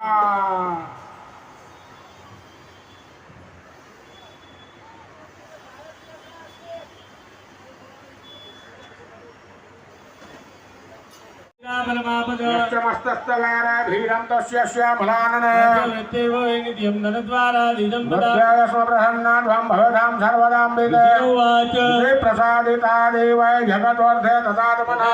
啊。प्रसादिता देवै जगद्वर्धे तदात्मना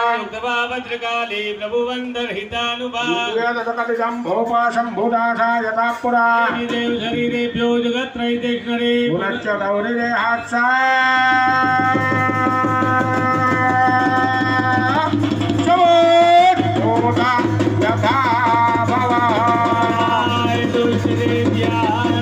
भद्रकाले प्रभुवन्दर्हितानुभाव वेदसकलिजं भूपाशम्भुदासा यथा पुरा देव शरीरेभ्यो जगत्रैतेक्षणे पुनश्च गौरिजे Shri Vya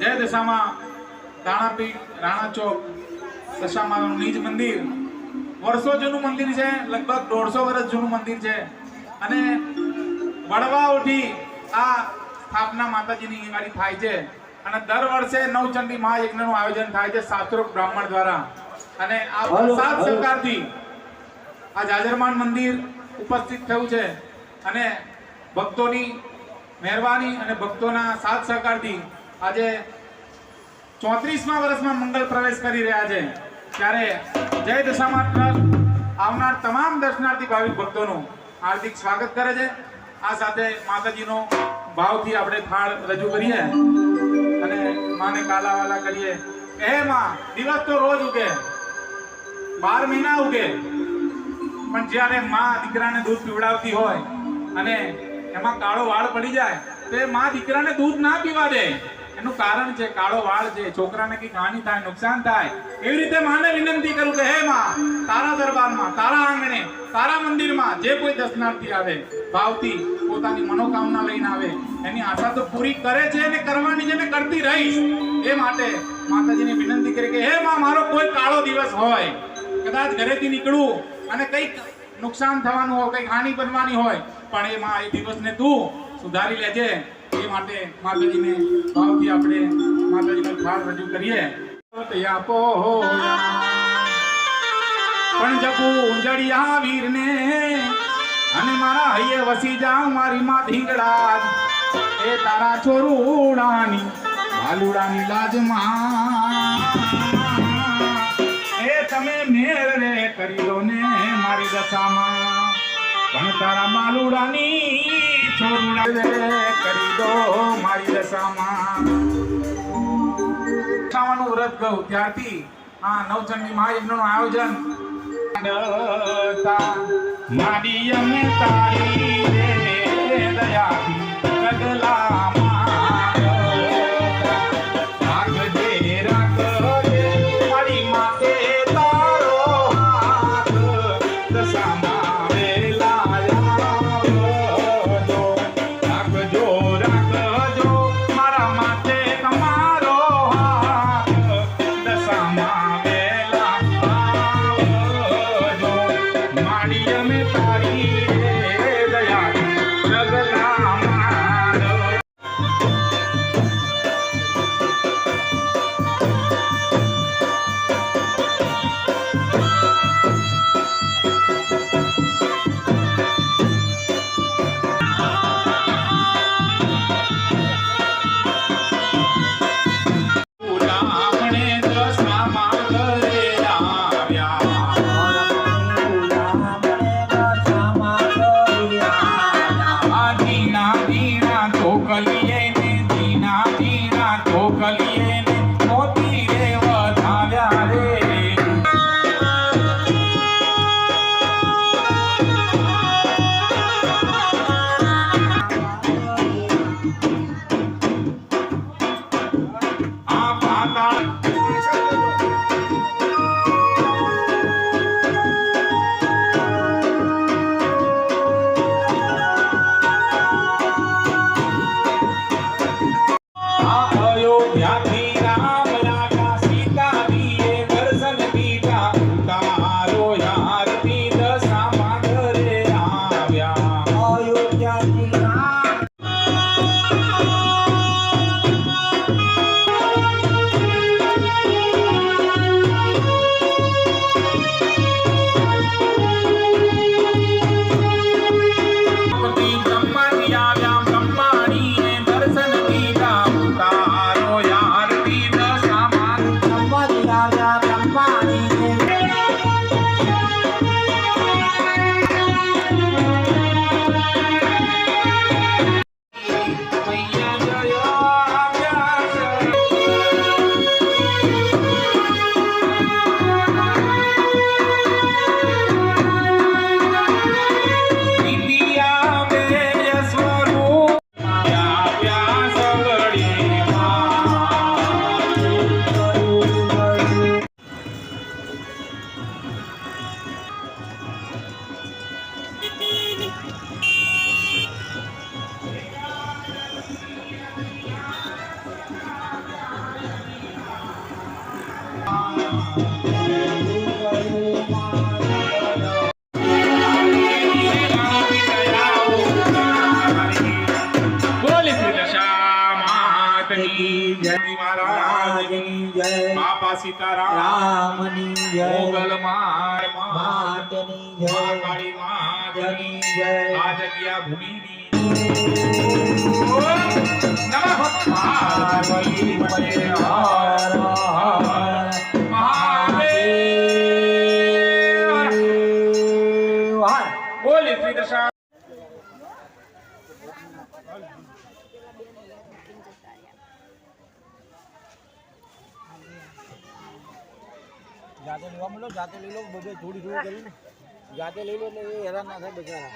જય દશામાં દાણાપી રાણા ચોક દશામાનું નિજ મંદિર. વર્ષો જૂનું મંદિર છે લગભગ દોઢસો વર્ષ જૂનું મંદિર છે. અને વડવાઓથી આ સ્થાપના માતાજીની વાળી થાય છે. અને દર વર્ષે નવચંડી મહાયજ્ઞનું આયોજન થાય છે શાસ્ત્રોક બ્રાહ્મણ દ્વારા. અને આ સાત સરકારથી આ જાજરમાન મંદિર ઉપસ્થિત થયું છે. અને ભક્તોની મહેરબાની અને ભક્તોના સાથ સહકારથી આજે ચોત્રીસમા વર્ષમાં મંગળ પ્રવેશ કરી રહ્યા છે. ત્યારે જય દશામાં ટ્રસ્ટ આવનાર તમામ દર્શનાર્થી ભાવિક ભક્તોનું હાર્દિક સ્વાગત કરે છે. આ સાથે માતાજીનો ભાવથી આપણે થાળ રજૂ કરીએ અને માને કાલાવાલા કરીએ. એ માં, દિવસ તો રોજ ઉગે, બાર મહિના ઉગે. પણ જ્યારે માં દીકરાને દૂધ પીવડાવતી હોય અને એમાં કાળો વાળ પડી જાય, તો એ માં દીકરાને દૂધ ના પીવા દે. એનું કારણ છે, કાળો વાળ છે. છોકરાને કઈ હાનિ થાય, નુકસાન થાય, એવી રીતે માને વિનંતી કરું કે, હે માં, તારા દરબારમાં, તારા આંગણે, તારા મંદિરમાં જે કોઈ દર્શનાર્થી આવે, ભાવથી પોતાની મનોકામના લઈને આવે, એની આશા તો પૂરી કરે છે અને કરવાની છે ને કરતી રહીશ, એ માટે માતાજીને વિનંતી કરી કે, હે માં, મારો કોઈ કાળો દિવસ હોય, કદાચ ઘરેથી નીકળું અને કંઈક નુકસાન થવાનું હોય, કંઈક હાનિ બનવાની હોય, પણ એ માં, એ દિવસને તું સુધારી લેજે માટે માતાજીને ભાવથી આપણે માતાજીનો થાળ રજૂ કરીએ. આપો પણ જપુ ઉંજડિયા વીરને, અને મારા હૈયે વસી જાઉં મારી માં ધીંગડા એ તારા છોરુડાની ભાલુડાની લાજમાં. એ તમે મેર રે કરી લો ને મારી દશામાં. પણ તારા માલુડાની છોરુડા કરી દો મારી દશામાં. દશામાનું વ્રત ગયું ત્યારથી. આ નવચંડી મહાયજ્ઞનું આયોજન. મારી અમે તારી રે સીતારામ રામની જય મોગલ માર માત માતની જય કાળી માતની જય. આ જગ્યા ભૂમિની. નમઃ પાર્વતી પતે હર હર મહાદેવ. બોલે શ્રી દશા જાતે લેવા મળો જાતે લઈ લો બધે થોડી થોડી કરીને. જાતે લઈ લો એટલે એ હેરાન ના થાય બધા